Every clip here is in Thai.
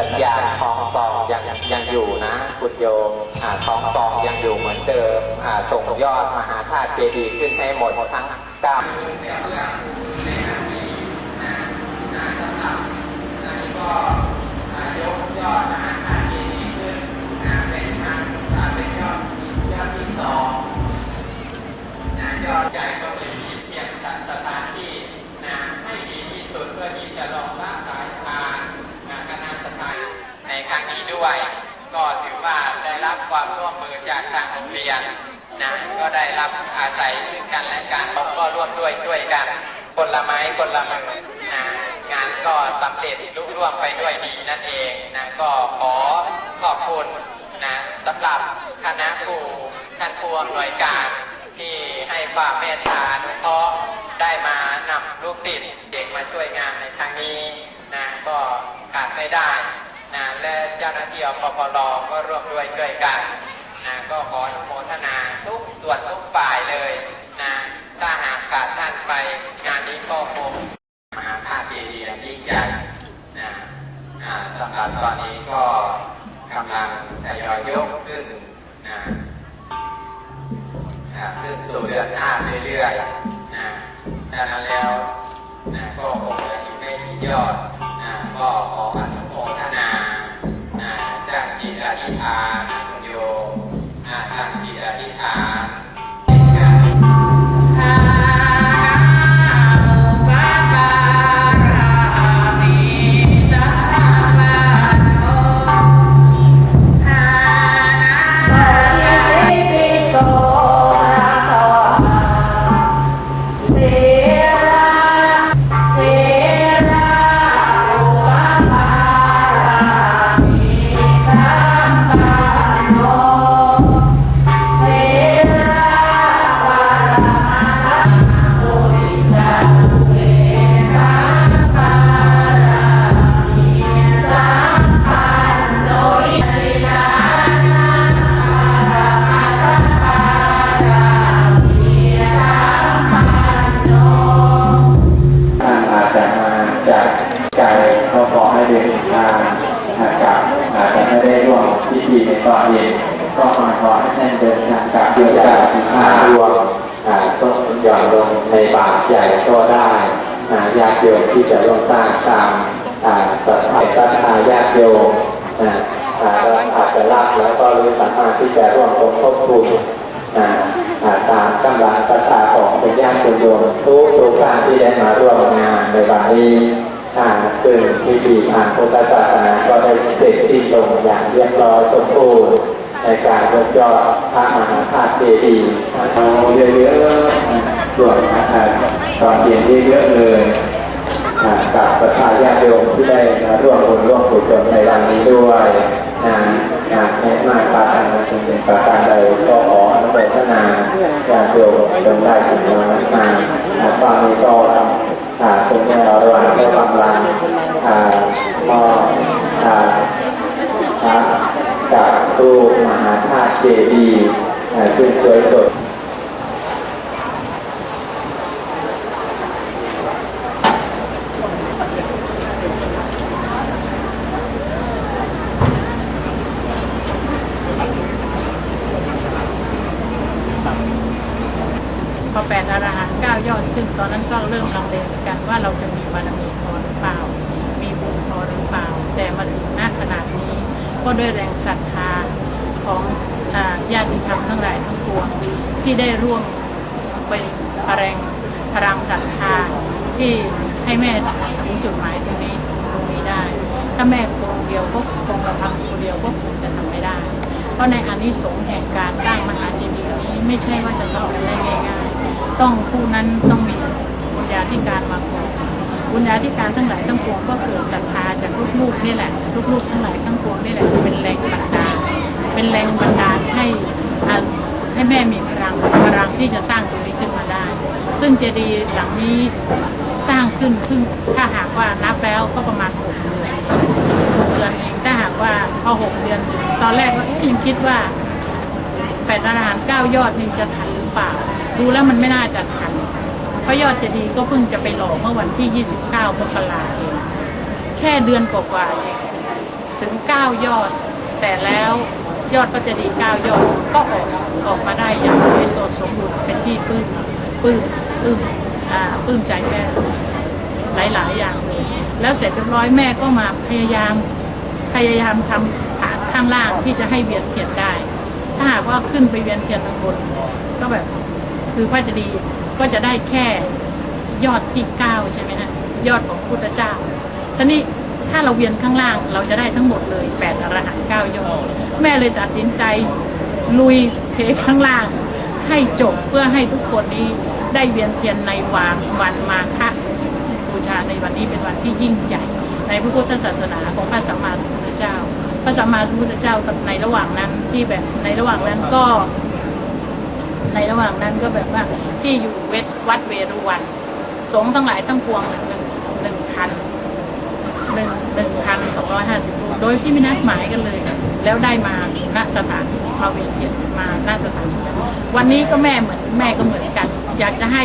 สัญญาณทองกองยังยังอยู่นะคุณโยมอ่าทองกองยังอยู่เหมือนเดิมอ่าส่งยอดมหาธาตุเจดีย์ขึ้นให้หมดทั้งเก้ายอดใหญ่ก็เป็นที่เพียงจัดสถานที่นะให้ดีที่สุดเพื่อที่จะรองรับสายทานงานคณะสถานในครั้งนี้ด้วย ก็ถือว่าได้รับ ความร่วมมือจากทางโรงเรียนนะก็ได้รับอาศัยซึ่งกันและกันเราก็ร่วมด้วยช่วยกันคนละไม้คนละมือนะงานก็สำเร็จลุล่วงไปด้วยดีนั่นเองนะก็ขอขอบคุณนะสำหรับคณะครูท่านผู้อำนวยการที่ให้ความเมตตานุเคราะห์ได้มานำลูกศิษย์เด็กมาช่วยงานในครั้งนี้นะก็ขาดไม่ได้ นะและเจ้าหน้าที่อปปลก็ร่วมด้วยช่วยกันนะก็ขออนุโมทนาทุกส่วนทุกฝ่ายเลยนะถ้าหากขาดท่านไปงานนี้ก็คงมหาธาตุเจดีย์ยิ่งใหญ่นะอ่าสำหรับตอนนี้ก็กำลังทยอยยกขึ้นนะขึ้นสู่เดือนห้าเรื่อยๆนะดังนั้นแล้วนะก็คงเหลืออีกไม่กี่ยอดนะก็ขออนุ รัทธาญาติโยมนะอ่าแล้วอาจจะรับแล้วก็รู้สามารถที่จะร่วมสมทบทุนอ่าอ่าอ่าตามกำลังศรัทธาของเป็นญาติโยมทุกทุกท่านที่ได้มาร่วมงานในวันนี้อ่าซึ่งพิธีทางพุทธศาสนาก็ได้เสร็จสิ้นลงอย่างเรียบร้อยสมบูรณ์ในการยกยอดพระมหาธาตุเจดีย์เอาเยอะๆส่วนอ่าตอนเย็นเยอะๆเลย อ่ากับประชาญาติโยมที่ได้มาร่วมบุญร่วมกุศลในวันนี้ด้วยนะนะไม่มากปรารถนาจงเป็นประการใดก็ขออนุโมทนาญาติโยมจงได้ถึงวันมาอ่าตอนนี้ก็อ่าทรงแม่ระหว่างก็กำลังอ่ามอบอ่าพระจากตู้มหาธาตุเจดีย์อ่าขึ้นสวยสด พอแปดอรหันต์เก้ายอดขึ้น ตอนนั้นก็เริ่มลังเลเหมือนกันว่าเราจะมีบารมีพอหรือเปล่า มีบุญพอหรือเปล่า แต่มาถึงหน้าขนาดนี้ ก็ด้วยแรงศรัทธาของอ่าญาติธรรมทั้งหลายทั้งปวง ที่ได้ร่วมไปแรงพลังศรัทธาที่ให้แม่ถึงจุดหมายตรงนี้ตรงนี้ได้ ถ้าแม่คนเดียวก็คงเราทำคนเดียวก็คงจะทำไม่ได้ เพราะในอานิสงส์แห่งการตั้งมหาเจดีย์นี้ไม่ใช่ว่าจะทำกันได้ง่ายๆ ต้องผู้นั้นต้องมีบุญญาธิการมาก่อนบุญญาธิการทั้งหลายทั้งปวงก็เกิดศรัทธาจากลูกๆนี่แหละลูกๆทั้งหลายทั้งปวงนี่แหละเป็นแรงบันดาลเป็นแรงบันดาลให้อ่าให้แม่มี ลังพลังที่จะสร้างตรงนี้ขึ้นมาได้ ซึ่งเจดีย์หลังนี้สร้างขึ้นเพิ่งถ้าหากว่านับแล้วก็ประมาณหกเดือนหกเดือนเองถ้าหากว่าพอหกเดือน ตอนแรกก็ยังคิดว่าแปดอาหารเก้ายอดนี่จะทันหรือเปล่า ดูแล้วมันไม่น่าจะทันเพราะยอดเจะดีย์ก็เพิ่งจะไปหล่อเมื่อวันที่ 29มกราเองแค่เดือนกว่าๆเองถึง 9 ยอด แต่แล้ว ยอดพระเจดีย์9ยอดก็ออกออกมาได้อย่างสวยสดสมบูรณ์เป็นที่ปลื้มปลื้มปลื้มอ่าปลื้มใจแม่หลาย ๆ อย่างเลยแล้วเสร็จเรียบร้อยแม่ก็มาพยายามพยายามทำฐานข้างล่างที่จะให้เวียนเทียนได้ ถ้าหากว่าขึ้นไปเวียนเทียนข้างบนก็แบบคือพระเจดีย์ก็จะได้แค่ยอดที่เก้าใช่ไหมฮะยอดของพุทธเจ้าทีนี้ ถ้าเราเวียนข้างล่างเราจะได้ทั้งหมดเลยแปดอรหันต์เก้ายอดแม่เลยตัดสินใจลุยเทข้างล่าง ให้จบเพื่อให้ทุกคนนี้ได้เวียนเทียนในวานวันมาฆบูชาในวันนี้เป็นวันที่ยิ่งใหญ่ ในพระพุทธศาสนาของพระสัมมาสัมพุทธเจ้า พระสัมมาสัมพุทธเจ้าในระหว่างนั้นที่แบบในระหว่างนั้นก็ ในระหว่างนั้นก็แบบว่าที่อยู่เวทวัดเวรุวัน สงฆ์ทั้งหลายทั้งปวง หนึ่งหนึ่งพันสองร้อยห้าสิบรูปโดยที่ไม่นัดหมายกันเลย แล้วได้มาณสถานที่มาเวียนเทียนมาณสถานวันนี้ก็แม่เหมือนแม่ก็เหมือนกัน อยากจะให้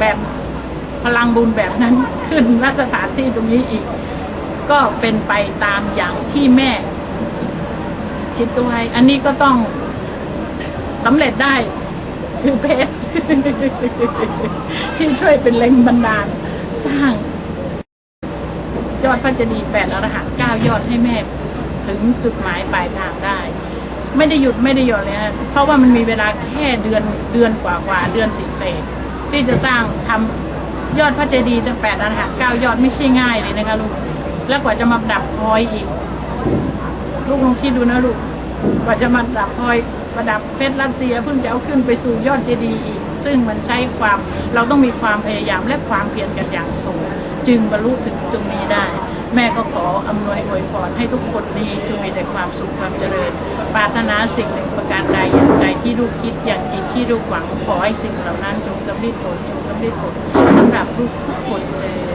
แบบพลังบุญแบบนั้นขึ้นณสถานที่ตรงนี้อีก ก็เป็นไปตามอย่างที่แม่ คิดเอาไว้อันนี้ก็ต้องสำเร็จได้คือเพชรที่ช่วยเป็นแรงบันดาลสร้าง ยอดพระเจดีย์แปดอรหันต์เก้ายอดให้แม่ถึงจุดหมายปลายทางได้ ไม่ได้หยุดไม่ได้หย่อนเลยฮะเพราะว่ามันมีเวลาแค่เดือนเดือนกว่ากว่าเดือนสิเศษที่จะสร้างทำยอดพระเจดีย์แปดอรหันต์เก้ายอดไม่ใช่ง่ายเลยนะคะลูกแล้วกว่าจะมาดับพลอยอีก ลูกลองคิดดูนะลูกกว่าจะมาดับพลอยประดับเพชรรัสเซียเพิ่งจะเอาขึ้นไปสู่ยอดเจดีย์อีก ซึ่งมันใช้ความเราต้องมีความพยายามและความเพียรกันอย่างสูง จึงบรรลุถึงตรงนี้ได้ แม่ก็ขออำนวยอวยพรให้ทุกคนนี้จงมีแต่ความสุขความเจริญ ปรารถนาสิ่งหนึ่งประการใดอย่างใจที่ลูกคิดอย่างกิจที่ลูกหวังขอให้สิ่งเหล่านั้นจงสำเร็จผลจงสำเร็จผลสำหรับลูกทุกคนเลย